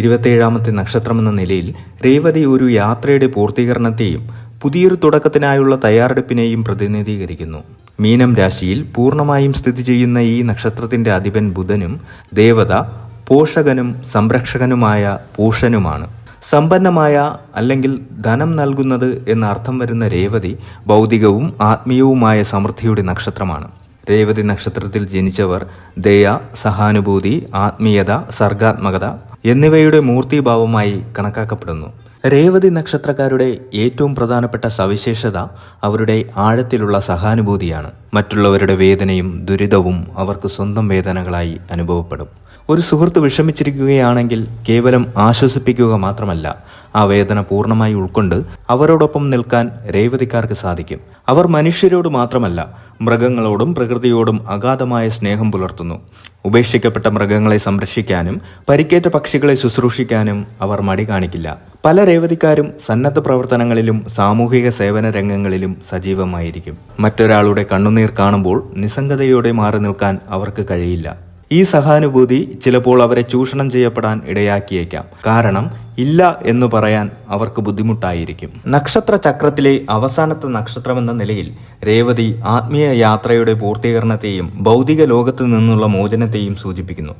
ഇരുപത്തിയേഴാമത്തെ നക്ഷത്രമെന്ന നിലയിൽ രേവതി ഒരു യാത്രയുടെ പൂർത്തീകരണത്തെയും പുതിയൊരു തുടക്കത്തിനായുള്ള തയ്യാറെടുപ്പിനെയും പ്രതിനിധീകരിക്കുന്നു. മീനം രാശിയിൽ പൂർണമായും സ്ഥിതി ചെയ്യുന്ന ഈ നക്ഷത്രത്തിന്റെ അധിപൻ ബുധനും ദേവത പോഷകനും സംരക്ഷകനുമായ പൂഷനുമാണ്. സമ്പന്നമായ അല്ലെങ്കിൽ ധനം നൽകുന്നത് എന്ന അർത്ഥം വരുന്ന രേവതി ഭൗതികവും ആത്മീയവുമായ സമൃദ്ധിയുടെ നക്ഷത്രമാണ്. രേവതി നക്ഷത്രത്തിൽ ജനിച്ചവർ ദയ സഹാനുഭൂതി ആത്മീയത സർഗാത്മകത എന്നിവയുടെ മൂർത്തിഭാവമായി കണക്കാക്കപ്പെടുന്നു. രേവതി നക്ഷത്രക്കാരുടെ ഏറ്റവും പ്രധാനപ്പെട്ട സവിശേഷത അവരുടെ ആഴത്തിലുള്ള സഹാനുഭൂതിയാണ്. മറ്റുള്ളവരുടെ വേദനയും ദുരിതവും അവർക്ക് സ്വന്തം വേദനകളായി അനുഭവപ്പെടും. ഒരു സുഹൃത്ത് വിഷമിച്ചിരിക്കുകയാണെങ്കിൽ കേവലം ആശ്വസിപ്പിക്കുക മാത്രമല്ല ആ വേദന പൂർണമായി ഉൾക്കൊണ്ട് അവരോടൊപ്പം നിൽക്കാൻ രേവതിക്കാർക്ക് സാധിക്കും. അവർ മനുഷ്യരോട് മാത്രമല്ല മൃഗങ്ങളോടും പ്രകൃതിയോടും അഗാധമായ സ്നേഹം പുലർത്തുന്നു. ഉപേക്ഷിക്കപ്പെട്ട മൃഗങ്ങളെ സംരക്ഷിക്കാനും പരിക്കേറ്റ പക്ഷികളെ ശുശ്രൂഷിക്കാനും അവർ മടി കാണിക്കില്ല. പല രേവതിക്കാരും സന്നദ്ധ പ്രവർത്തനങ്ങളിലും സാമൂഹിക സേവന രംഗങ്ങളിലും സജീവമായിരിക്കും. മറ്റൊരാളുടെ കണ്ണുനീർ കാണുമ്പോൾ നിസ്സംഗതയോടെ മാറി നിൽക്കാൻ അവർക്ക് കഴിയില്ല. ഈ സഹാനുഭൂതി ചിലപ്പോൾ അവരെ ചൂഷണം ചെയ്യപ്പെടാൻ ഇടയാക്കിയേക്കാം. കാരണം ഇല്ല എന്ന് പറയാൻ അവർക്ക് ബുദ്ധിമുട്ടായിരിക്കും. നക്ഷത്ര ചക്രത്തിലെ അവസാനത്തെ നക്ഷത്രമെന്ന നിലയിൽ രേവതി ആത്മീയ യാത്രയുടെ പൂർത്തീകരണത്തെയും ഭൗതിക ലോകത്തു നിന്നുള്ള മോചനത്തെയും സൂചിപ്പിക്കുന്നു.